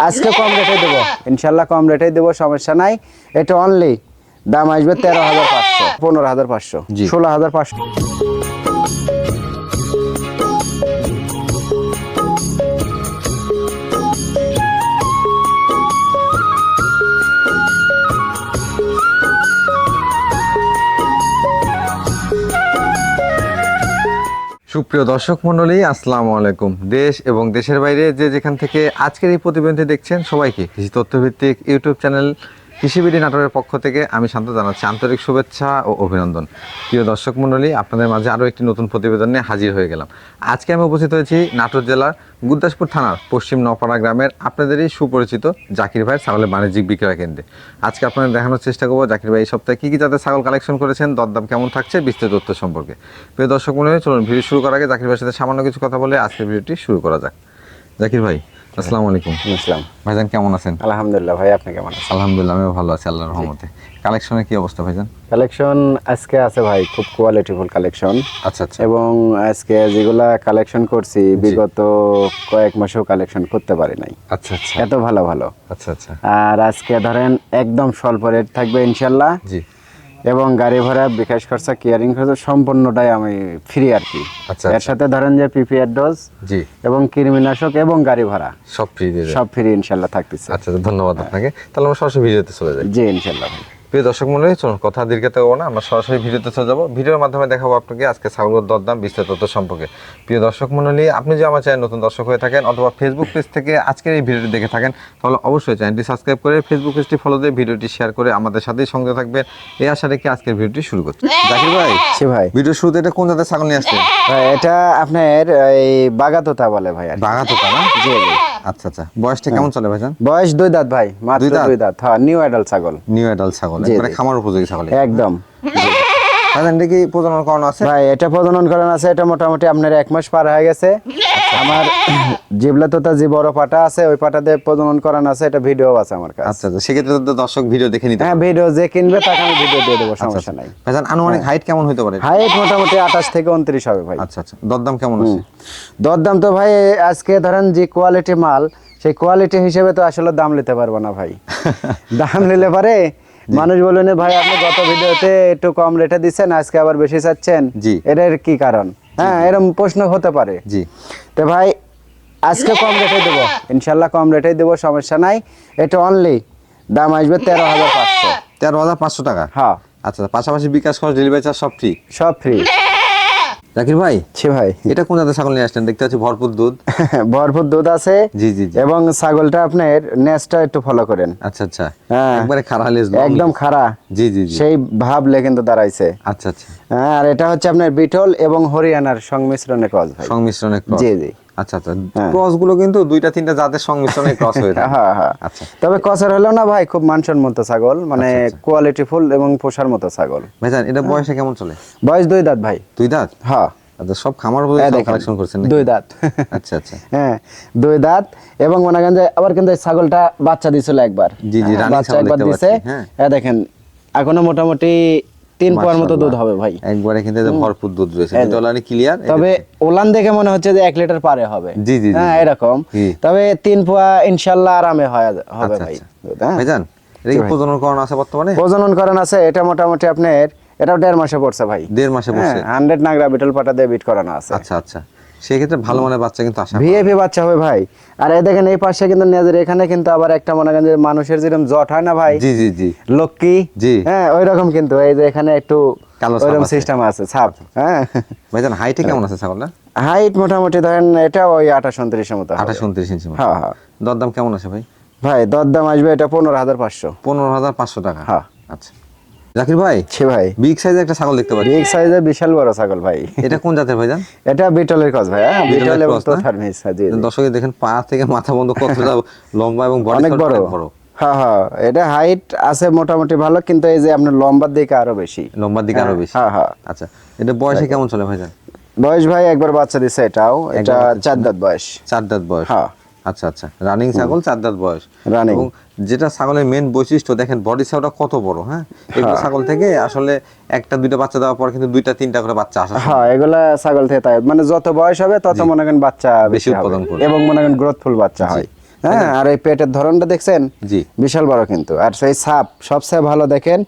আজকে কম রেটে দেবো। ইনশাল্লাহ কম রেটে দেবো সমস্যা নাই। এটা অনলি দাম আসবে তেরো হাজার পাঁচশো পনেরো হাজার পাঁচশো। ষোলো হাজার পাঁচশো। সুপ্রিয় দর্শক মণ্ডলী, আসসালামু আলাইকুম। দেশ এবং দেশের বাইরে যে যেখান থেকে আজকের এই প্রতিবেদনটি দেখছেন, সবাইকে কৃষি তথ্যভিত্তিক ইউটিউব চ্যানেল কৃষিবিডি নাটোরের পক্ষ থেকে আমি শান্ত জানাচ্ছি আন্তরিক শুভেচ্ছা ও অভিনন্দন। প্রিয় দর্শক মণ্ডলী, আপনাদের মাঝে আরও একটি নতুন প্রতিবেদন নিয়ে হাজির হয়ে গেলাম। আজকে আমি উপস্থিত হয়েছি নাটোর জেলার গুদ্দাসপুর থানার পশ্চিম নপাড়া গ্রামের আপনাদেরই সুপরিচিত জাকির ভাইয়ের ছাগলের বাণিজ্যিক বিক্রয় কেন্দ্রে। আজকে আপনাদের দেখানোর চেষ্টা করব জাকির ভাই, এই সপ্তাহে কী কী জাতের ছাগল কালেকশন করেছেন, দরদাম কেমন থাকছে, বিস্তারিত তথ্য সম্পর্কে। প্রিয় দর্শক মণ্ডলী, চলুন ভিডিও শুরু করার আগে জাকির ভাইয়ের সাথে সামান্য কিছু কথা বলে আজকের ভিডিওটি শুরু করা যাক। জাকির ভাই আসসালামু আলাইকুম। ইসলাম ভাইজান কেমন আছেন? আলহামদুলিল্লাহ ভাই আপনি কেমন আছেন? আলহামদুলিল্লাহ আমিও ভালো আছি আল্লাহর রহমতে। কালেকশনের কি অবস্থা ভাইজান? কালেকশন আজকে আছে ভাই খুব কোয়ালিটিফুল কালেকশন। আচ্ছা আচ্ছা। এবং আজকে যেগুলা কালেকশন করছি বিগত কয়েক মাসেও কালেকশন করতে পারি নাই। আচ্ছা আচ্ছা। এত ভালো ভালো। আচ্ছা আচ্ছা। আর আজকে ধরেন একদম স্বল্প রেট থাকবে ইনশাল্লাহ জি। এবং গাড়ি ভাড়া বিকাশ খরচা কেয়ারিং খরচা সম্পূর্ণটাই আমি ফ্রি আর কি। আচ্ছা, এর আচ্ছা। সাথে ধরেন যে পিপিআর ডোজ জি। এবং কৃমিনাশক এবং গাড়ি ভাড়া। সব ফ্রি দিয়ে সব ফ্রি ইনশাল্লাহ থাকতেছে। আচ্ছা আচ্ছা, ধন্যবাদ আপনাকে। তাহলে আমরা সরাসরি ভিডিওতে চলে যাই। জি ইনশাল্লাহ। প্রিয় দর্শক মনে মন্ডলী চলুন কথা দীর্ঘাতে হব না। আমরা সরাসরি ভিডিওতে চলে যাব। ভিডিওর মাধ্যমে দেখাবো আপনাকে আজকে ছাগলের দরদাম বিস্তারিত তথ্য সম্পর্কে। প্রিয় দর্শক মন্ডলী আপনি যে আমার চ্যানেল নতুন দর্শক হয়ে থাকেন অথবা ফেসবুক পেজ থেকে আজকের এই ভিডিওটি দেখে থাকেন তাহলে অবশ্যই চ্যানেলটি সাবস্ক্রাইব করে ফেসবুক পেজটি ফলো দিয়ে ভিডিওটি শেয়ার করে আমাদের সাথেই সঙ্গে থাকবেন। এই আশা রেখে আজকের ভিডিওটি শুরু করছি। জাকির ভাই সে ভাই। ভিডিও শুরুতে এটা কোন জাতের ছাগল নিয়ে আসছে এটা আপনার এই বাগাতোতা বলে ভাই আর কি। বাঘা তোতা না জি। আচ্ছা আচ্ছা। বয়সটা কেমন চলে ভাইজান? বয়স দুই দাঁত ভাই মাত্র দুই দাঁত? হ্যাঁ নিউ অ্যাডাল ছাগল। নিউ অ্যাডাল্ট ছাগল মানে খামার উপযোগী ছাগল একদম। ভাইজান এটা কি প্রজনন করানো আছে? ভাই এটা প্রজনন করান আছে এটা মোটামুটি আপনার এক মাস পার হয়ে গেছে। আমার জিবলা তোতা যে বড় পাটা আছে ওই পাটাতে প্রজনন করান আছে এটা ভিডিও আছে আমার কাছে। আচ্ছা আচ্ছা সেক্ষেত্রে তো দর্শক ভিডিও দেখে নিতে হ্যাঁ ভিডিও যে কিনবে তাকে আমি ভিডিও দিয়ে দেবো সমস্যা নাই। ভাইজান আনুমানিক হাইট কেমন হতে পারে? হাইট মোটামুটি আঠাশ থেকে উনত্রিশ হবে ভাই। আচ্ছা আচ্ছা। দরদাম কেমন আছে? দরদাম তো ভাই আজকে ধরেন যে কোয়ালিটি মাল সেই কোয়ালিটি হিসেবে তো আসলে দাম নিতে পারব না ভাই। দাম নিলে পারে মানুষ বলবেন ভাই আপনি গত ভিডিওতে একটু কম রেটে দিচ্ছেন আজকে আবার বেশি চাচ্ছেন? জি। এটার কি কারণ? হ্যাঁ এরকম প্রশ্ন হতে পারে। জি। তো ভাই আজকে কম রেটে দেবো। ইনশাল্লাহ কম রেটে দেবো সমস্যা নাই। এটা অনলি দাম আসবে তেরো হাজার পাঁচশো। তেরো হাজার পাঁচশো টাকা? হ্যাঁ। আচ্ছা পাশাপাশি বিকাশ খরচ ডেলিভারি চার্জ সব ফ্রি সব ফ্রি জাকির ভাই? ছি ভাই। এটা কোন জাতের ছাগল নিয়ে আসলেন দেখতে পাচ্ছি ভরপুর দুধ। ভরপুর দুধ আছে। জি জি জি। এবং ছাগলটা আপনার নেসটা একটু ফলো করেন। আচ্ছা আচ্ছা। হ্যাঁ। একবারে খাড়া লেজ একদম খাড়া। জি জি সেই ভাবলে কিন্তু দাঁড়াইছে। আচ্ছা আচ্ছা। হ্যাঁ আর এটা হচ্ছে আপনার বিটল এবং হরিয়ানার সংমিশ্রণে কল ভাই সংমিশ্রণে ক্রস জি জি। আচ্ছা আচ্ছা। ক্রসগুলো কিন্তু দুইটা তিনটা জাতের সংমিশ্রণে ক্রস হয়ে থাকে। হ্যাঁ হ্যাঁ। আচ্ছা। তবে হলেও না ভাই খুব ছাগল মানে কোয়ালিটি ফুল এবং পোষার মতো ছাগল। ভাইজান এটা বয়সে কেমন চলে? বয়স দুই দাঁত ভাই। দুই দাঁত? হ্যাঁ। আচ্ছা সব খামার দেখেন, কালেকশন করছেন দুই দাঁত। আচ্ছা আচ্ছা। হ্যাঁ দুই দাঁত এবং মনে করেন যে আবার কিন্তু ছাগলটা বাচ্চা দিছিল একবার। জি, জি, হ্যাঁ, বাচ্চা ছাগল একবার দেখতে দিছে। হ্যাঁ। হ্যাঁ দেখেন এখনও মোটামুটি তিন পোয়ার মতো দুধ হবে ভাই। একবারে কিন্তু ভরপুর দুধ রয়েছে। ক্লিয়ার তবে ওলান দেখে মনে হচ্ছে যে এক লিটার পারে হবে। জি, জি, হ্যাঁ এরকম। তবে তিন পোয়া ইনশাল্লাহ আরামে হয় হবে আচ্ছা ভাই। আচ্ছা। হ্যাঁ। ভাইজান এটা কি প্রজনন করানো আছে বর্তমানে? প্রজনন করান আছে এটা মোটামুটি আপনার এটাও দেড় মাসে পড়ছে ভাই। দেড় মাসে পড়ছে। হান্ড্রেড নাগরা বিটল পাটা দিয়ে বিট করানো আছে। আচ্ছা আচ্ছা। সেক্ষেত্রে ভালো মানের বাচ্চা কিন্তু করা ভিএপি বাচ্চা হবে ভাই। আর এই দেখেন এই পাশে কিন্তু নেজের এখানে কিন্তু আবার একটা মনে করেন মানুষের যেরকম জট হয় না ভাই? জি জি জি। জি। হ্যাঁ ওই রকম কিন্তু। এই যে এখানে একটু কালো ওইরকম সিস্টেম আছে ছাপ। হ্যাঁ। ভাইজান হাইটে কেমন আছে ছাগলটা হাইট মোটামুটি ধরেন এটা ওই আঠাশ উনত্রিশের মতো। আঠাশ উনত্রিশ ইঞ্চি। হ্যাঁ হ্যাঁ। দরদাম কেমন আছে ভাই? ভাই দরদাম আসবে এটা পনেরো হাজার পাঁচশো। পনেরো হাজার পাঁচশো টাকা। হ্যাঁ। আচ্ছা। জাকির ভাই? ছি ভাই। বিগ সাইজের একটা ছাগল দেখতে বিগ সাইজের বিশাল বড় ছাগল ভাই। এটা কোন জাতের ভাইজান এটা বিটলের কস ভাই হ্যাঁ বিটল এবং cross না? তোতার মিস জি জি। দর্শকে দেখেন পা থেকে মাথা বন্ধ কতটা লম্বা এবং বডি অনেক বড়। হ্যাঁ হ্যাঁ এটা হাইট আছে মোটামুটি ভালো কিন্তু এই যে আপনার লম্বার দিকে আরও বেশি। লম্বার দিকে আরও বেশি? হ্যাঁ হ্যাঁ। আচ্ছা এটা বয়সে কেমন চলে ভাইজান বয়স ভাই একবার বাচ্চা দিছে এটাও এটা চার দাঁত বয়স। চার দাঁত বয়স? হ্যাঁ। আচ্ছা আচ্ছা রানিং ছাগল চার দাঁত বয়স। Running। যেটা ছাগলের মেন বৈশিষ্ট্য দেখেন বডি সাইজটা কত বড় হ্যাঁ? এগুলো ছাগল থেকে আসলে একটা দুইটা বাচ্চা দেওয়ার পর কিন্তু দুইটা তিনটা করে বাচ্চা আসা হ্যাঁ এগুলা ছাগল থেকে তাই। মানে যত বয়স হবে তত মনে করেন বাচ্চা বেশি উৎপাদন করবে। এবং মনে করেন গ্রোথফুল বাচ্চা হয়। হ্যাঁ আর এই পেটের ধরনটা দেখছেন? জি। বিশাল বড় কিন্তু। আর সেই সাপ সবচেয়ে ভালো দেখেন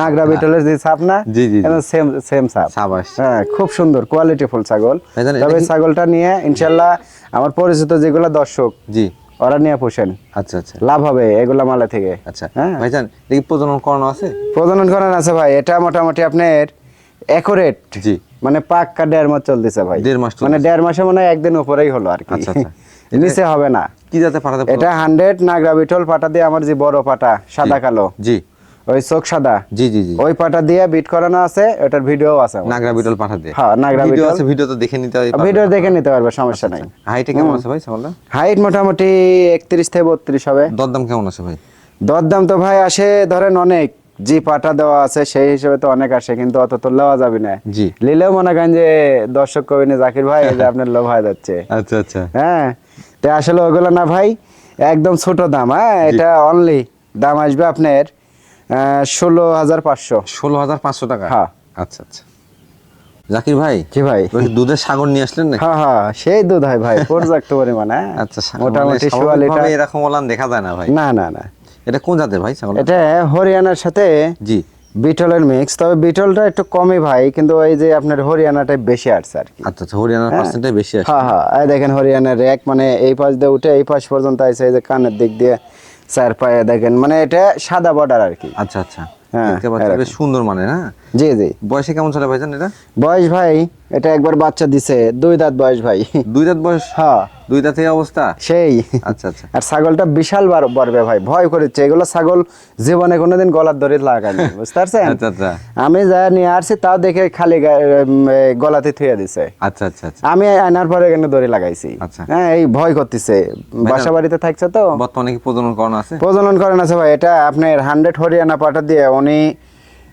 নাগরা বিটলের যে সাপ না জি, জি। সেম সেম সাপ। হ্যাঁ খুব সুন্দর কোয়ালিটি ফুল ছাগল। তবে ছাগলটা নিয়ে ইনশাল্লাহ আমার পরিচিত যেগুলো দর্শক জি। ওরা নিয়ে পোষেন আচ্ছা আচ্ছা। লাভ হবে এগুলা মালা থেকে। আচ্ছা হ্যাঁ? ভাইজান দেখি প্রজনন করানো আছে? প্রজনন করানো আছে ভাই এটা মোটামুটি আপনার একুরেট জি। মানে পাক্কা দেড় মাস চলতেছে ভাই। দেড় মাস মানে দেড় মাসে মনে হয় একদিন উপরেই হলো আর কি। আচ্ছা, আচ্ছা। নিচে হবে না। কি যাতে পাঠাতে এটা হান্ড্রেড নাগরা বিটল পাটা দিয়ে আমার যে বড় পাটা সাদা কালো। জি। ওই চোখ সাদা? জি জি জি। ওই পাটা দিয়ে বিট করানো আছে ওটার ভিডিও আছে নাগরা বিটল পাঠাতে হ্যাঁ, নাগরা ভিডিও। আছে ভিডিও তো দেখে নিতে ভিডিও দেখে নিতে পারবে সমস্যা নাই। হাইটে কেমন আছে ভাই ছাগলটা হাইট মোটামুটি একত্রিশ থেকে বত্রিশ হবে। দরদাম কেমন আছে ভাই? দরদাম তো ভাই আসে ধরেন অনেক। জি পাটা দেওয়া আছে সেই হিসেবে তো অনেক আসে কিন্তু অত তো লওয়া যাবে না। জি। লিলেও মনে করেন যে দর্শক কবিনে জাকির ভাই যে আপনার লোভ হয়ে যাচ্ছে। আচ্ছা আচ্ছা। হ্যাঁ তো আসলে ওগুলো না ভাই একদম ছোট দাম হ্যাঁ এটা অনলি দাম আসবে আপনার ষোলো হাজার পাঁচশো। ষোলো হাজার পাঁচশো টাকা? হ্যাঁ। আচ্ছা আচ্ছা। জাকির ভাই? জি ভাই। দুধের সাগর নিয়ে আসলেন নাকি? হ্যাঁ হ্যাঁ সেই দুধ হয় ভাই পর্যাপ্ত পরিমাণে হ্যাঁ। আচ্ছা মোটামুটি মানে সোয়া লিটার। এরকম ওলান দেখা যায় না ভাই? না না না। এটা কোন জাতের ভাই ছাগল এটা হরিয়ানার সাথে জি। বিটলের মিক্স তবে বিটলটা একটু কমই ভাই কিন্তু ওই যে আপনার হরিয়ানাটাই বেশি আসছে আর কি। আচ্ছা আচ্ছা হরিয়ানার পার্সেন্টে বেশি আছে হ্যাঁ হ্যাঁ এই দেখেন হরিয়ানার র্যাক মানে এই পাশ দিয়ে উঠে এই পাশ পর্যন্ত আছে এই যে কানের দিক দিয়ে। চার পায়ে দেখেন মানে এটা সাদা বর্ডার আর কি। আচ্ছা আচ্ছা। হ্যাঁ, সুন্দর মানে না? জি জি। বয়সে কেমন চলে ভাইজান এটা? বয়স ভাই এটা একবার বাচ্চা দিছে। দুই দাঁত বয়স ভাই। দুই দাঁত বয়স? হ্যাঁ। দুই দাঁত অবস্থা? সেই। আচ্ছা আচ্ছা। আর ছাগলটা বিশাল বার বাড়বে ভাই ভয় করেছে এগুলো ছাগল জীবনে কোনোদিন গলার দড়ি লাগায়নি বুঝতে পারছেন? আচ্ছা আচ্ছা। আমি যা নিয়ে আসছি তাও দেখে খালি গলাতে থুয়ে দিছে। আচ্ছা আচ্ছা আচ্ছা। আমি আনার পরে এখানে দড়ি লাগাইছি। আচ্ছা। হ্যাঁ এই ভয় করতেছে। বাসা বাড়িতে থাকছে তো। বর্তমানে কি প্রজনন করানো আছে? প্রজনন করেন আছে ভাই এটা আপনার হান্ড্রেড হরিয়ানা পাটা দিয়ে উনি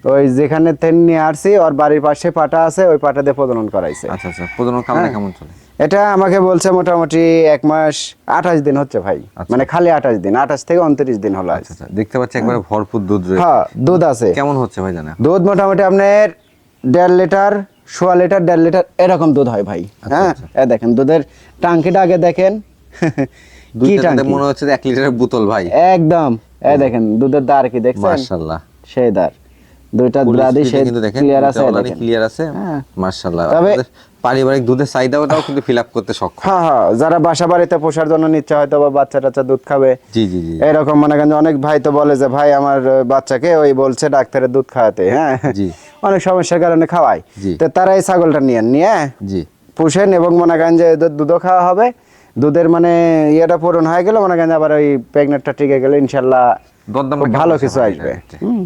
ওই যেখানে তেন নিয়ে আসছি ওর বাড়ির পাশে পাটা আছে ওই পাটা দিয়ে প্রজনন করাইছে। আচ্ছা আচ্ছা প্রজনন কালটা হ্যাঁ। কেমন চলে? এটা আমাকে বলছে মোটামুটি এক মাস আঠাশ দিন হচ্ছে ভাই। আচ্ছা। মানে খালি আঠাশ দিন আঠাশ থেকে উনত্রিশ দিন হলো আচ্ছা আচ্ছা দেখতে পাচ্ছি একবারে ভরপুর দুধ রয়েছে। হ্যাঁ দুধ আছে। কেমন হচ্ছে ভাই জানা দুধ মোটামুটি আপনার দেড় লিটার সোয়া লিটার দেড় লিটার এরকম দুধ হয় ভাই। হ্যাঁ এ দেখেন দুধের টাঙ্কিটা আগে দেখেন। কি টাঙ্কি মনে হচ্ছে এক লিটারের বোতল ভাই। একদম। এ দেখেন দুধের দার কি দেখছেন? মাশাআল্লাহ। সেই দার দুইটা ক্লিয়ার আছে ক্লিয়ার আছে হ্যাঁ। মাশাআল্লাহ। তবে- পারিবারিক দুধের চাহিদাটাও কিন্তু ফিল আপ করতে সক্ষম। হ্যাঁ হ্যাঁ যারা বাসা বাড়িতে পোষার জন্য নিচ্ছে হয়তো বা বাচ্চা টাচ্চা দুধ খাবে। জি জি জি। এরকম মনে করেন অনেক ভাই তো বলে যে ভাই আমার বাচ্চাকে ওই বলছে ডাক্তারের দুধ খাওয়াতে। হ্যাঁ। জি। অনেক সমস্যার কারণে খাওয়ায়। জি। তো তারা এই ছাগলটা নিয়ে নিয়ে জি। পুষেন এবং মনে করেন যে দুধও খাওয়া হবে। দুধের মানে ইয়েটা পূরণ হয়ে গেলে মনে করেন আবার ওই প্রেগনেন্টটা টিকে গেলে ইনশাল্লাহ ভালো কিছু আসবে। হুম।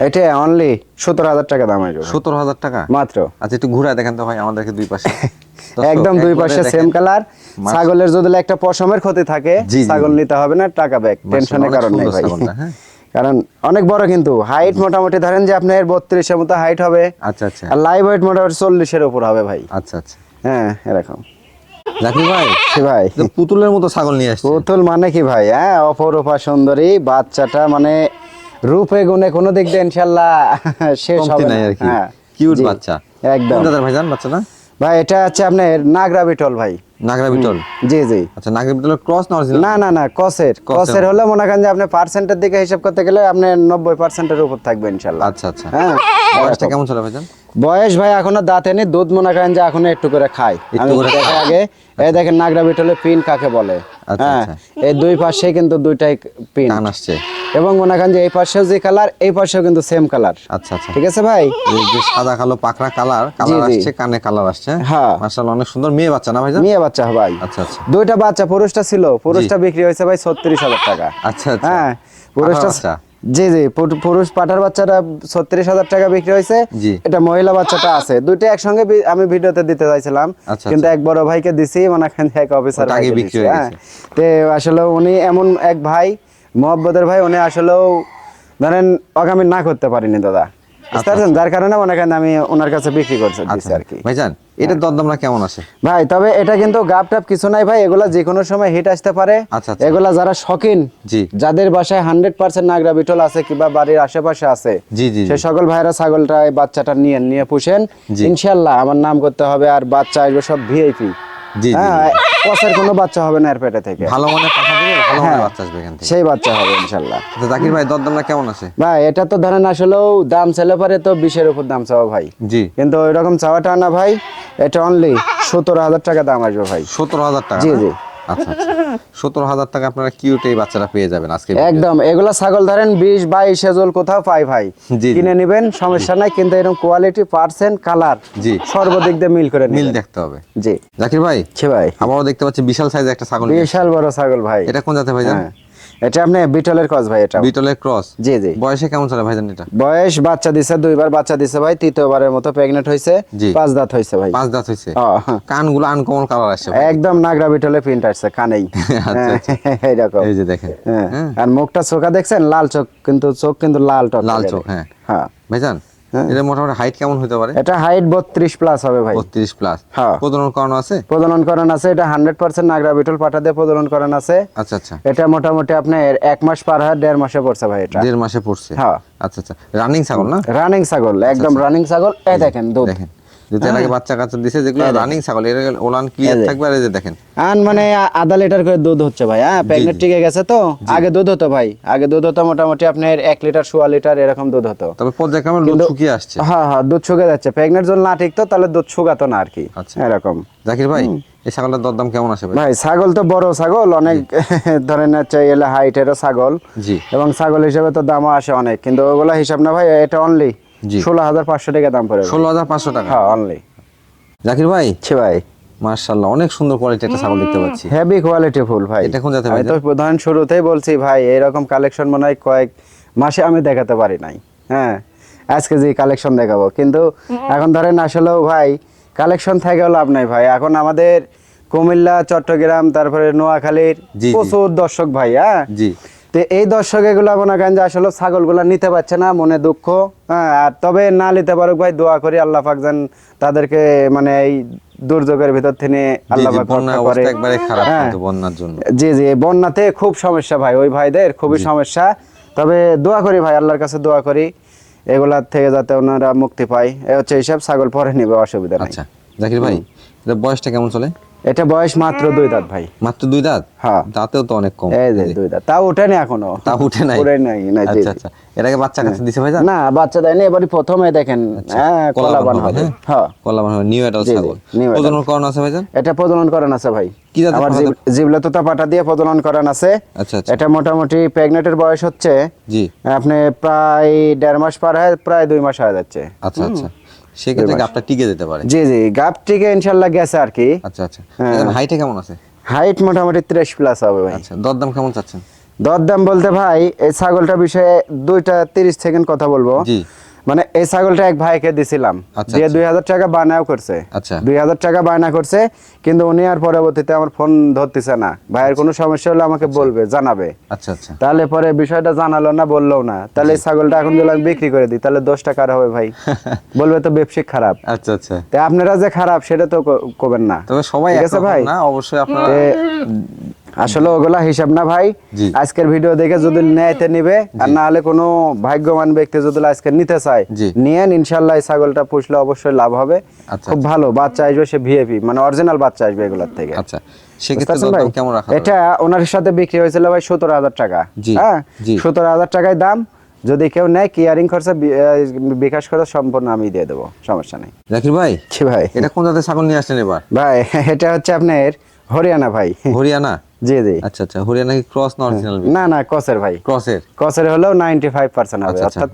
এটা অনলি সতেরো হাজার টাকা দাম আসবে সতেরো হাজার টাকা? মাত্র। আচ্ছা একটু ঘুরে দেখেন তো ভাই আমাদেরকে দুই পাশে। একদম দুই পাশে সেম কালার ছাগলের যদি একটা পশমের ক্ষতি থাকে ছাগল নিতে হবে না টাকা ব্যাক। টেনশনের কারণ নেই ভাই। হ্যাঁ। কারণ অনেক বড় কিন্তু। হাইট মোটামুটি ধরেন যে আপনার বত্রিশের মতো হাইট হবে। আচ্ছা আচ্ছা। আর লাইভ ওয়েট মোটামুটি চল্লিশের উপর হবে ভাই। আচ্ছা আচ্ছা। হ্যাঁ এরকম। জাকির ভাই কি ভাই। পুতুলের মতো ছাগল নিয়ে আসছে। পুতুল মানে কি ভাই? হ্যাঁ অপরূপা সুন্দরী বাচ্চাটা মানে রূপে গুণে কোনো দিক দিয়ে ইনশাল্লাহ শেষ হবে না। আর কি। হ্যাঁ। কিউট বাচ্চা। একদম। দাদার ভাইজান বাচ্চা না? ভাই এটা হচ্ছে আপনার নাগরা বিটল ভাই। নাগরা বিটল? জি জি। আচ্ছা নাগরা বিটল ক্রস না অরিজিনাল না না না কসের কসের হলে মনে করেন যে আপনি পার্সেন্টের দিকে হিসাব করতে গেলে আপনি নব্বই পার্সেন্টের উপর থাকবে ইনশাআল্লাহ আচ্ছা আচ্ছা। হ্যাঁ। বয়সটা কেমন চলে ভাইজান? বয়স ভাই এখনও দাঁতে নেই দুধ মনে করেন যে এখনও একটু করে আমি করে আগে এই দেখেন নাগরা বিটলে পিন কাকে বলে? আচ্ছা, হ্যাঁ আচ্ছা। এই দুই পাশে কিন্তু দুইটাই পিন। আসছে। এবং মনে করেন যে এই পাশেও যে কালার এই পাশেও কিন্তু সেম কালার। আচ্ছা আচ্ছা। ঠিক আছে ভাই? যে সাদা কালো পাকড়া কালার কালার আসছে কানে কালার আসছে। হ্যাঁ। মাশাআল্লাহ অনেক সুন্দর মেয়ে বাচ্চা না ভাইজান মেয়ে বাচ্চা ভাই। আচ্ছা আচ্ছা। দুইটা বাচ্চা পুরুষটা ছিল। পুরুষটা বিক্রি হয়েছে ভাই ছত্রিশ হাজার টাকা। আচ্ছা আচ্ছা। হ্যাঁ পুরুষটা? জি জি পুরুষ পাঠার বাচ্চাটা ছত্রিশ হাজার টাকা বিক্রি হয়েছে। এটা মহিলা বাচ্চাটা আছে। দুইটা একসঙ্গে আমি ভিডিওতে দিতে চাইছিলাম। আচ্ছা, কিন্তু এক বড় ভাইকে দিছি মানে এক অফিসার হ্যাঁ। তে আসলে উনি এমন এক ভাই মোহাব্বতের ভাই উনি আসলেও ধরেন আগামী না করতে পারিনি দাদা। পারছেন যার কারণে মনে করেন আমি ওনার কাছে বিক্রি করতে দিচ্ছি আচ্ছা আর কি। ভাইজান এটার দরদামটা কেমন আছে? ভাই তবে এটা কিন্তু গাপ টাপ কিছু নাই ভাই এগুলা যে কোনো সময় হিট আসতে পারে। আচ্ছা, আচ্ছা। এগুলা যারা শখিন জি। যাদের বাসায় হান্ড্রেড পার্সেন্ট নাগরা বিটল আছে কিংবা বাড়ির আশেপাশে আছে জি জি সে সকল ভাইরা ছাগলটা এই বাচ্চাটা নিয়ে নিয়ে পুষেন। ইনশাল্লাহ আমার নাম করতে হবে আর বাচ্চা আসবে সব ভিআইপি জি জি হ্যাঁ কোনো বাচ্চা হবে না এর পেটে থেকে। ভালো মানে হ্যাঁ। বাচ্চা আসবে এখান থেকে। সেই বাচ্চা হবে ইনশাল্লাহ। তো জাকির ভাই দরদামটা কেমন আছে? ভাই এটা তো ধরেন আসলেও দাম ছেলে পারে তো বিশের উপর দাম চাওয়া ভাই। জি। কিন্তু ওই রকম চাওয়াটা না ভাই এটা অনলি সতেরো হাজার টাকা দাম আসবে ভাই। সতেরো হাজার টাকা জি, জি। আচ্ছা আচ্ছা। সতেরো হাজার টাকা আপনারা কিউট এই বাচ্চাটা পেয়ে যাবেন আজকে একদম এগুলা ছাগল ধরেন বিশ বাইশ এজল কোথাও পাই ভাই। কিনে নেবেন সমস্যা নাই কিন্তু এরকম কোয়ালিটি পার্সেন্ট কালার জি। সর্বদিক দিয়ে মিল করে মিল দেখতে হবে। জি। জাকির ভাই ছে ভাই। আবারও দেখতে পাচ্ছি বিশাল সাইজের একটা ছাগল বিশাল বড় ছাগল ভাই। এটা কোন জাতের ভাইজান হ্যাঁ। এটা আপনি বিটলের ক্রস ভাই এটা বিটলের ক্রস জি জি। বয়সে কেমন চলে ভাইজান এটা? বয়স বাচ্চা দিছে দুইবার বাচ্চা দিছে ভাই তৃতীয়বারের মতো প্রেগন্যান্ট হইছে পাঁচ দাঁত হইছে ভাই। পাঁচ দাঁত হইছে? হ্যাঁ। কানগুলো আনকমন কালার আসছে একদম নাগরা বিটলে প্রিন্ট আসছে কানেই। আচ্ছা, আচ্ছা। এইরকম এই যে দেখেন। হ্যাঁ। হ্যাঁ। আর মুখটা চোখা দেখছেন? লাল চোখ কিন্তু চোখ কিন্তু লাল টক লাল চোখ হ্যাঁ। হ্যাঁ। ভাইজান হ্যাঁ। এটা মোটামুটি হাইট কেমন হতে পারে? এটা হাইট বত্রিশ প্লাস হবে ভাই। বত্রিশ প্লাস হ্যাঁ। প্রজনন করণ আছে? প্রজনন করণ আছে এটা হান্ড্রেড পার্সেন্ট নাগরা বিটল পাঠা দিয়ে প্রজনন করণ আছে। আচ্ছা আচ্ছা। এটা মোটামুটি আপনার এক মাস পার হয় দেড় মাসে পড়ছে ভাই এটা। দেড় মাসে পড়ছে? হ্যাঁ। আচ্ছা আচ্ছা। রানিং ছাগল না? রানিং ছাগল একদম রানিং ছাগল। এই দেখেন দুধ। দেখেন। যেটা এর আগে বাচ্চা কাচ্চা দিছে যেগুলো রানিং ছাগল এর ওলান ক্লিয়ার থাকবে আর এই যে দেখেন। আন মানে আধা লিটার করে দুধ হচ্ছে ভাই হ্যাঁ প্রেগনেন্ট টিকে গেছে তো? আগে দুধ হতো ভাই আগে দুধ হতো মোটামুটি আপনার এক লিটার সোয়া লিটার এরকম দুধ হতো। তবে পর্যায়ক্রমে লোড শুকিয়ে আসছে। হ্যাঁ হ্যাঁ দুধ শুকে যাচ্ছে। প্রেগনেন্ট যদি না ঠিকতো তাহলে দুধ শুকাতো না আর কি। আচ্ছা। এরকম। জাকির ভাই এই ছাগলটার দরদাম কেমন আসে ভাই? ছাগল তো বড় ছাগল অনেক ধরেন হচ্ছে এলে হাইটেরও ছাগল। জি। এবং ছাগল হিসেবে তো দামও আসে অনেক কিন্তু ওগুলা হিসাব না ভাই এটা অনলি। ষোলো হাজার পাঁচশো টাকা দাম পড়ে ষোলো হাজার পাঁচশো টাকা? হ্যাঁ অনলি জাকির ভাই? ছি ভাই। মার্শাল্লাহ অনেক সুন্দর কোয়ালিটি একটা ছাগল দেখতে পাচ্ছি। হেভি কোয়ালিটি ফুল ভাই। এটা কোন জাতের আমি তো প্রধান শুরুতেই বলছি ভাই এরকম কালেকশন মনে হয় কয়েক মাসে আমি দেখাতে পারি নাই। হ্যাঁ আজকে যে কালেকশন দেখাবো। কিন্তু এখন ধরেন আসলেও ভাই কালেকশন থেকেও লাভ নাই ভাই। এখন আমাদের কুমিল্লা চট্টগ্রাম তারপরে নোয়াখালীর। প্রচুর দর্শক ভাই হ্যাঁ? জি। তো এই দর্শক এগুলা মনে করেন যে আসলে ছাগলগুলা নিতে পারছে না মনে দুঃখ হ্যাঁ আর তবে না নিতে পারুক ভাই দোয়া করি আল্লাহ পাক যেন তাদেরকে মানে এই দুর্যোগের ভিতর থেকে জি, আল্লাহ করে। হ্যাঁ। বন্যার জন্য। জি জি বন্যাতে খুব সমস্যা ভাই ওই ভাইদের খুবই সমস্যা। তবে দোয়া করি ভাই আল্লাহর কাছে দোয়া করি এগুলার থেকে যাতে ওনারা মুক্তি পায়। এ হচ্ছে এইসব ছাগল পরে নিবে অসুবিধা নাই। আচ্ছা। জাকির ভাই এটা বয়সটা কেমন চলে? এটা বয়স মাত্র দুই দাঁত ভাই। মাত্র দুই দাঁত? হ্যাঁ। দাঁতেও তো অনেক কম। এই যে দুই দাঁত। তাও উঠেনি এখনও। তা উঠে নাই? উঠে নাই না আচ্ছা আচ্ছা। আগে বাচ্চা কাছে দিছে ভাই না বাচ্চা দেয়নি এবারে প্রথমে দেখেন। হ্যাঁ কলা বান হবে হ্যাঁ? কলা বান নিউ এডাল ছাগল। প্রজনন করানো আছে ভাইজান? এটা প্রজনন করান আছে ভাই। কি জাতের আমার? জিবলা তোতা পাটা দিয়ে প্রজনন করান আছে। আচ্ছা আচ্ছা। এটা মোটামুটি প্রেগনেন্টের বয়স হচ্ছে। জি। আপনি প্রায় দেড় মাস পার হয় প্রায় দুই মাস হয়ে যাচ্ছে। আচ্ছা আচ্ছা। সেক্ষেত্রে গাপটা টিকে যেতে পারে। জি জি গাপ টিকে ইনশাল্লাহ গেছে আর কি। আচ্ছা আচ্ছা। হ্যাঁ। হাইটে কেমন আছে? হাইট মোটামুটি ত্রিশ প্লাস হবে ভাই। আচ্ছা দরদাম কেমন চাচ্ছেন? দরদাম বলতে ভাই এই ছাগলটা বিষয়ে দুইটা তিরিশ সেকেন্ড কথা বলব। জি। মানে এই ছাগলটা এক ভাইকে দিছিলাম। আচ্ছা, দিয়ে আচ্ছা। দুই হাজার টাকা বায়নাও করছে। আচ্ছা। দুই হাজার টাকা বায়না করছে কিন্তু উনি আর পরবর্তীতে আমার ফোন ধরতেছে না। ভাইয়ের কোনো সমস্যা হলে আমাকে বলবে জানাবে। আচ্ছা আচ্ছা। তাহলে পরে বিষয়টা জানালো না বলল না। তাহলে এই ছাগলটা এখন যদি আমি বিক্রি করে দিই তাহলে দোষটা কার হবে ভাই? বলবে তো ব্যবসায়িক খারাপ। আচ্ছা আচ্ছা। তা আপনারা যে খারাপ সেটা তো ক- করবেন না। তবে সবাই ঠিক আছে ভাই? না? অবশ্যই আপনারা আসলে ওগুলা হিসাব না ভাই। আজকের ভিডিও দেখে যদি নেয়তে নিবে আর না হলে কোনো ভাগ্যবান ব্যক্তি যদি আজকে নিতে চায়। নিয়ে ইনশাল্লাহ এই ছাগলটা পুষলে অবশ্যই লাভ হবে। আচ্ছা, খুব ভালো বাচ্চা আসবে সে ভিএপি মানে অরিজিনাল বাচ্চা আসবে এগুলোর থেকে। আচ্ছা কেমন রাখা এটা ওনার সাথে বিক্রি হয়েছিল ভাই সতেরো হাজার টাকা। হ্যাঁ? সতেরো হাজার টাকায় দাম যদি কেউ নেয় কেয়ারিং খরচা বিকাশ খরচ সম্পূর্ণ আমি দিয়ে দেবো সমস্যা নেই। জাকির ভাই জি ভাই। এটা কোন জাতের ছাগল নিয়ে আসছেন এবার? ভাই এটা হচ্ছে আপনার হরিয়ানা ভাই। হরিয়ানা? জি জি। আচ্ছা আচ্ছা। হরিয়ানা কি ক্রস না অরিজিনাল না না ক্রসের ভাই। ক্রসের? ক্রসের হলেও নাইনটি ফাইভ পার্সেন্ট হবে আচ্ছা, আচ্ছা। অর্থাৎ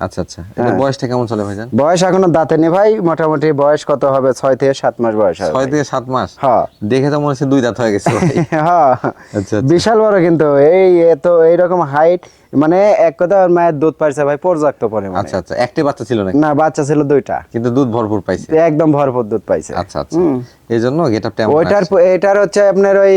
আচ্ছা আচ্ছা। এটা বয়সটা কেমন চলে ভাইজান? বয়স এখনও দাঁতে নেই ভাই। মোটামুটি বয়স কত হবে? ছয় থেকে সাত মাস বয়স হবে। ছয় থেকে সাত মাস? হ্যাঁ দেখে তো মনে হচ্ছে দুই দাঁত হয়ে গেছে। হ্যাঁ আচ্ছা, আচ্ছা। বিশাল বড় কিন্তু। এই এত এইরকম হাইট মানে এক কথা মায়ের দুধ পাইছে ভাই পর্যাপ্ত পরিমাণে। আচ্ছা আচ্ছা। একটি বাচ্চা ছিল নাকি? না বাচ্চা ছিল দুইটা। কিন্তু দুধ ভরপুর পাইছে? একদম ভরপুর দুধ পাইছে। আচ্ছা আচ্ছা। এই জন্য গেট আপটা ওইটার এটার হচ্ছে আপনার ওই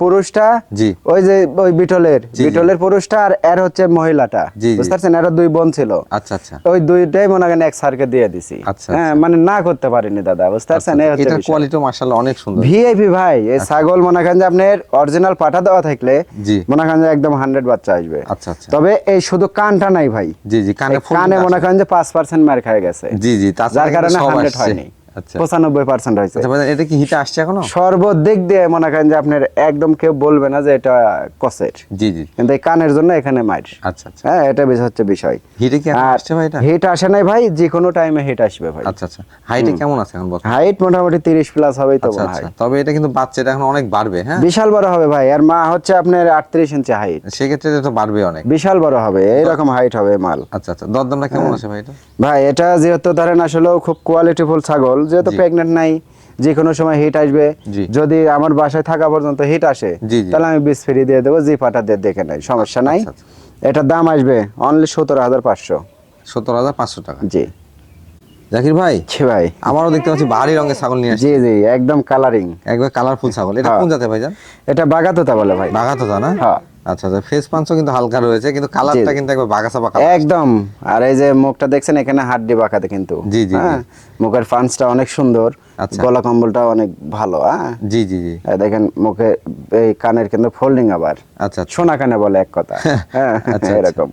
পুরুষটা জি। ওই যে ওই বিটলের। বিটলের পুরুষটা আর এর হচ্ছে মহিলাটা। বুঝতে পারছেন? এরা দুই বোন ছিল। আচ্ছা আচ্ছা। ওই দুইটাই মনে করেন এক স্যারকে দিয়ে দিছি। আচ্ছা, হ্যাঁ মানে না করতে পারিনি দাদা বুঝতে পারছেন? এই হচ্ছে এটার কোয়ালিটি মাশাআল্লাহ অনেক সুন্দর। ভিআইপি ভাই এই ছাগল মনে করেন যে আপনার অরিজিনাল পাঠা দেওয়া থাকলে মনে করেন যে একদম হান্ড্রেড বাচ্চা আসবে। আচ্ছা আচ্ছা। তবে এই শুধু কানটা নাই ভাই। জি জি কানে কানে মনে করেন যে পাঁচ পার্সেন্ট মার খায় গেছে। জি জি তার যার কারণে হান্ড্রেড। হয়নি। পঁচানব্বই পার্সেন্ট হয়েছে। আচ্ছা এটা কি হিটে আসছে এখনও? সর্বদিক দিয়ে মনে করেন যে আপনার একদম কেউ বলবে না যে এটা কসের। জি জি। কিন্তু এই কানের জন্য এখানে মাইর। আচ্ছা আচ্ছা। হ্যাঁ এটা বেশ হচ্ছে বিষয়। হিটে কি আসছে ভাই এটা? হিট আসে নাই ভাই যে কোনো টাইমে হিট আসবে ভাই। আচ্ছা আচ্ছা। হাইটে কেমন আছে এখন বর্তমানে? হাইট মোটামুটি তিরিশ প্লাস হবেই তো আচ্ছা মনে হয় আচ্ছা। তবে এটা কিন্তু এখন অনেক বাড়বে হ্যাঁ? বিশাল বড় হবে ভাই। আর মা হচ্ছে আপনার আটত্রিশ ইঞ্চি হাইট সেক্ষেত্রে তো বাড়বে অনেক। বিশাল বড় হবে। এইরকম হাইট হবে মাল। আচ্ছা আচ্ছা। দরদামটা কেমন আছে ভাই এটা? ভাই এটা যেহেতু ধরেন আসলে খুব কোয়ালিটিফুল ছাগল যেহেতু প্রেগনেন্ট নাই যে কোনো সময় হিট আসবে যদি আমার বাসায় থাকা পর্যন্ত হিট আসে জি, জি। তাহলে আমি বিষ ফ্রি দিয়ে দেবো জি পাটা দিয়ে দেখে নাই সমস্যা নাই। আচ্ছা, এটার দাম আসবে অনলি সতেরো হাজার পাঁচশো। সত্তর হাজার পাঁচশো টাকা। জি। জাকির ভাই ছি ভাই। আমারও দেখতে পাচ্ছি ভারী রঙের ছাগল নিয়ে জি জি একদম কালারিং একবার কালারফুল ছাগল। এটা হ্যাঁ। কোন জাতে ভাইজান এটা বাগাতোতা বলে ভাই। বাঘাতো না? হ্যাঁ। আচ্ছা আচ্ছা ফেস কিন্তু হালকা রয়েছে কিন্তু কালারটা কিন্তু একবার বাঁকা একদম। আর এই যে মুখটা দেখছেন এখানে হাড্ডি বাঁকাতে কিন্তু। জি, জি, হ্যাঁ? মুখের ফান্সটা অনেক সুন্দর। আচ্ছা। গলা কম্বলটা অনেক ভালো হ্যাঁ? জি জি জি। দেখেন মুখে এই কানের কিন্তু ফোল্ডিং আবার। আচ্ছা আচ্ছা। সোনা কানে বলে এক কথা। হ্যাঁ আচ্ছা, এরকম।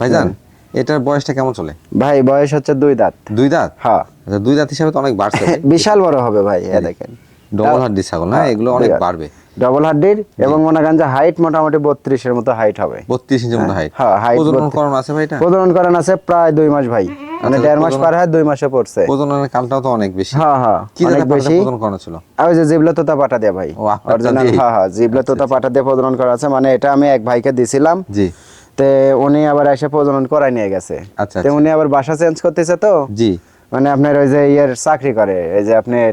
ভাইজান এটার বয়সটা কেমন চলে? ভাই বয়স হচ্ছে দুই দাঁত। দুই দাঁত? হ্যাঁ। আচ্ছা দুই দাঁত হিসাবে তো অনেক বাড়ছে। বিশাল বড় হবে ভাই এ দেখেন। ডবল হাড্ডি ছাগল না? এগুলো অনেক বাড়বে। ডবল হাড্ডির এবং মনে করেন যে হাইট মোটামুটি বত্রিশের মতো হাইট হবে। বত্রিশ ইঞ্চের মতো হাইট হ্যাঁ, height প্রজনন 32 করণ আছে ভাই এটা প্রজনন করান আছে প্রায় দুই মাস ভাই। মানে আচ্ছা, দেড় মাস পার হয় দুই মাসে পড়ছে। প্রজননের কালটাও তো অনেক বেশি। হ্যাঁ হ্যাঁ কি অনেক বেশি। প্রজনন করানো ছিল? আর ওই যে জিবলে তোতা পাটা দিয়ে ভাই। অরিজিনাল হ্যাঁ হ্যাঁ জিবলে তোতা পাটা দিয়ে প্রজনন করা আছে মানে এটা আমি এক ভাইকে দিছিলাম। জি। তে উনি আবার এসে প্রজনন করাই নিয়ে গেছে। আচ্ছা, তে উনি আবার বাসা চেঞ্জ করতেছে তো। জি। মানে আপনার ওই যে ইয়ের চাকরি করে এই যে আপনার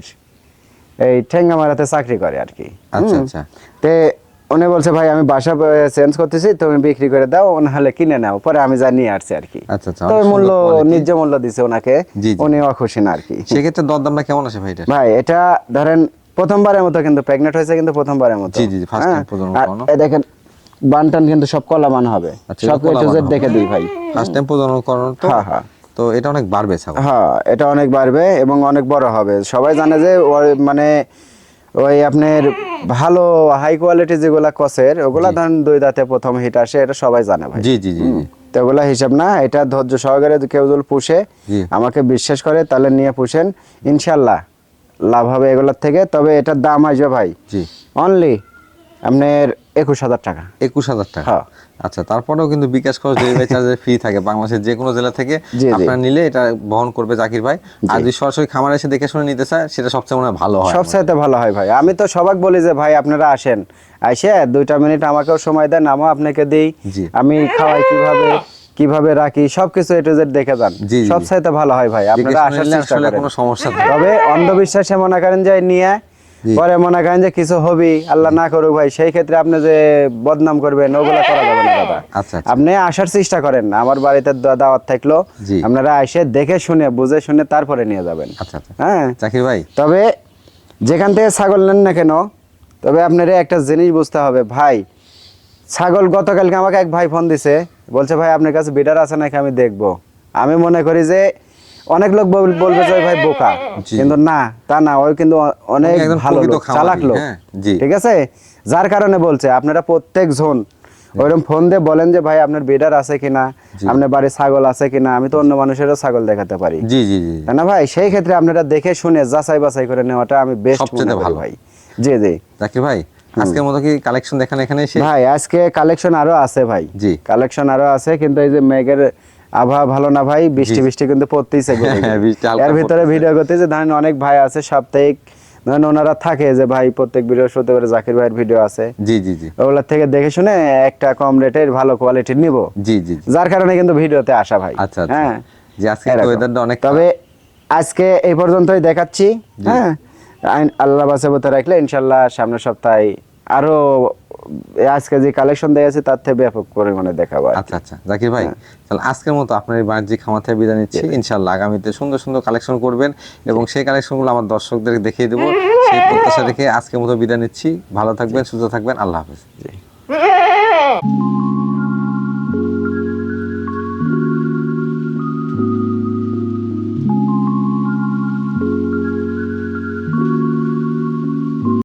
এই ঠেঙ্গা মারাতে চাকরি করে আর কি। আচ্ছা আচ্ছা। তে উনি বলছে ভাই আমি বাসা চেঞ্জ করতেছি তুমি বিক্রি করে দাও নাহলে কিনে নাও পরে আমি যা নিয়ে আসছি আর কি। আচ্ছা আচ্ছা তো মূল্য ন্যায্য মূল্য দিছে ওনাকে। উনি অখুশি না আর কি। সেক্ষেত্রে দরদামটা কেমন আছে ভাই এটা ভাই এটা ধরেন প্রথমবারের মতো কিন্তু প্রেগনেন্ট হয়েছে কিন্তু প্রথমবারের মতো। জি, জি, হ্যাঁ? time প্রজনন দেখেন বানটান কিন্তু সব কলা মান হবে সব কিছু দেখে দিই ভাই। ফার্স্ট টাইম প্রজনন করানো তো। হ্যাঁ, হ্যাঁ। তো এটা অনেক বাড়বে হ্যাঁ এটা অনেক বাড়বে এবং অনেক বড় হবে। সবাই জানে যে মানে ওই আপনার ভালো হাই কোয়ালিটি যেগুলা কসের ওগুলা ধরেন দুই দাঁতে প্রথম হিট আসে এটা সবাই জানে ভাই। জি জি জি জি। তো ওগুলা হিসাব না এটা ধৈর্য সহকারে কেউ যদি পুষে আমাকে বিশ্বাস করে তাহলে নিয়ে পুষেন। ইনশাল্লাহ লাভ হবে এগুলোর থেকে তবে এটার দাম আসবে ভাই। জি। অনলি আপনার একুশ হাজার টাকা। একুশ হাজার টাকা? হ্যাঁ। আচ্ছা তারপরেও কিন্তু বিকাশ খরচ ডেলিভারি চার্জের ফ্রি থাকে। বাংলাদেশের যে কোনো জেলা থেকে। আপনারা নিলে এটা বহন করবে জাকির ভাই। আর যদি সরাসরি খামারে এসে দেখে শুনে নিতে চায় সেটা সবচেয়ে মনে হয় ভালো হয়। সবচাইতে ভালো হয় ভাই। আমি তো সবাক বলি যে ভাই আপনারা আসেন। আইসে দুইটা মিনিট আমাকেও সময় দেন আমও আপনাকে দিই। আমি খাওয়াই কীভাবে কীভাবে রাখি সবকিছু এটু জেড দেখে যান। সবচাইতে ভালো হয় ভাই। আপনারা আসার চেষ্টা আসলে করেন। কোনো সমস্যা তবে অন্ধবিশ্বাসে মনে করেন যে নিয়ে। পরে মনে করেন যে কিছু হবি আল্লাহ না করুক ভাই সেই ক্ষেত্রে আপনি যে বদনাম করবেন ওগুলা করা যাবে না দাদা। আচ্ছা আচ্ছা। আপনি আসার চেষ্টা করেন আমার বাড়িতে দাওয়াত থাকল। আপনারা এসে দেখে শুনে বুঝে শুনে তারপরে নিয়ে যাবেন। আচ্ছা হ্যাঁ? জাকির ভাই। তবে যেখান থেকে ছাগল নেন না কেন তবে আপনারা একটা জিনিস বুঝতে হবে ভাই ছাগল গতকালকে আমাকে এক ভাই ফোন দিছে বলছে ভাই আপনার কাছে বিডার আছে নাকি? আমি দেখব। আমি মনে করি যে অনেক লোক বলবে যে ভাই বোকা। কিন্তু না তা না ওই কিন্তু অনেক ভালো লোক চালাক লোক। হ্যাঁ, ঠিক আছে? যার কারণে বলছে আপনারা প্রত্যেক জন ওইরকম ফোন দিয়ে বলেন যে ভাই আপনার বিডার আছে কিনা? আপনার বাড়ি ছাগল আছে কিনা? আমি তো অন্য মানুষেরও ছাগল দেখাতে পারি। জি জি জি। তাই না ভাই? সেই ক্ষেত্রে আপনারা দেখে শুনে যাচাই বাছাই করে নেওয়াটা আমি বেস্ট সবচেয়ে মনে ভালো। ভাই। জি জি। জাকির ভাই আজকের মতো কি কালেকশন দেখান এখানে ভাই আজকে কালেকশন আরও আছে ভাই। জি। কালেকশন আরও আছে কিন্তু এই যে মেঘের আবহাওয়া ভালো না ভাই? বৃষ্টি বৃষ্টি কিন্তু পড়তেইছে। হ্যাঁ, হালকা এর ভিতরে। ভিডিও করতেছে ধরেন অনেক ভাই আছে সাপ্তাহিক ধরেন ওনারা থাকে যে ভাই প্রত্যেক বৃহস্পতিবার জাকির ভাইয়ের ভিডিও আছে। জি জি জি। ওগুলা থেকে দেখে শুনে একটা কম রেটের ভালো কোয়ালিটির নিব। জি জি জি। যার কারণে কিন্তু ভিডিওতে আসা ভাই। আচ্ছা আচ্ছা। হ্যাঁ। যে আজকে ওয়েদারটা অনেক তবে আজকে এই পর্যন্তই দেখাচ্ছি হ্যাঁ। আল্লাহ বাসাবতে রাখলে ইনশাল্লাহ সামনের সপ্তাহে আরও আজকে যে কালেকশন দেখাচ্ছি তার থেকে ব্যাপক পরিমাণে দেখাবো আচ্ছা আচ্ছা। জাকির ভাই হ্যাঁ। তাহলে আজকের মতো আপনার এই বাণিজ্যিক খামার থেকে বিদায় নিচ্ছি। ইনশাল্লাহ আগামীতে সুন্দর সুন্দর কালেকশন করবেন এবং সেই কালেকশনগুলো আমার দর্শকদের দেখিয়ে দেবো। সেই প্রত্যাশা রেখে আজকের মতো বিদায় নিচ্ছি। ভালো থাকবেন সুস্থ থাকবেন। আল্লাহ হাফেজ। জি।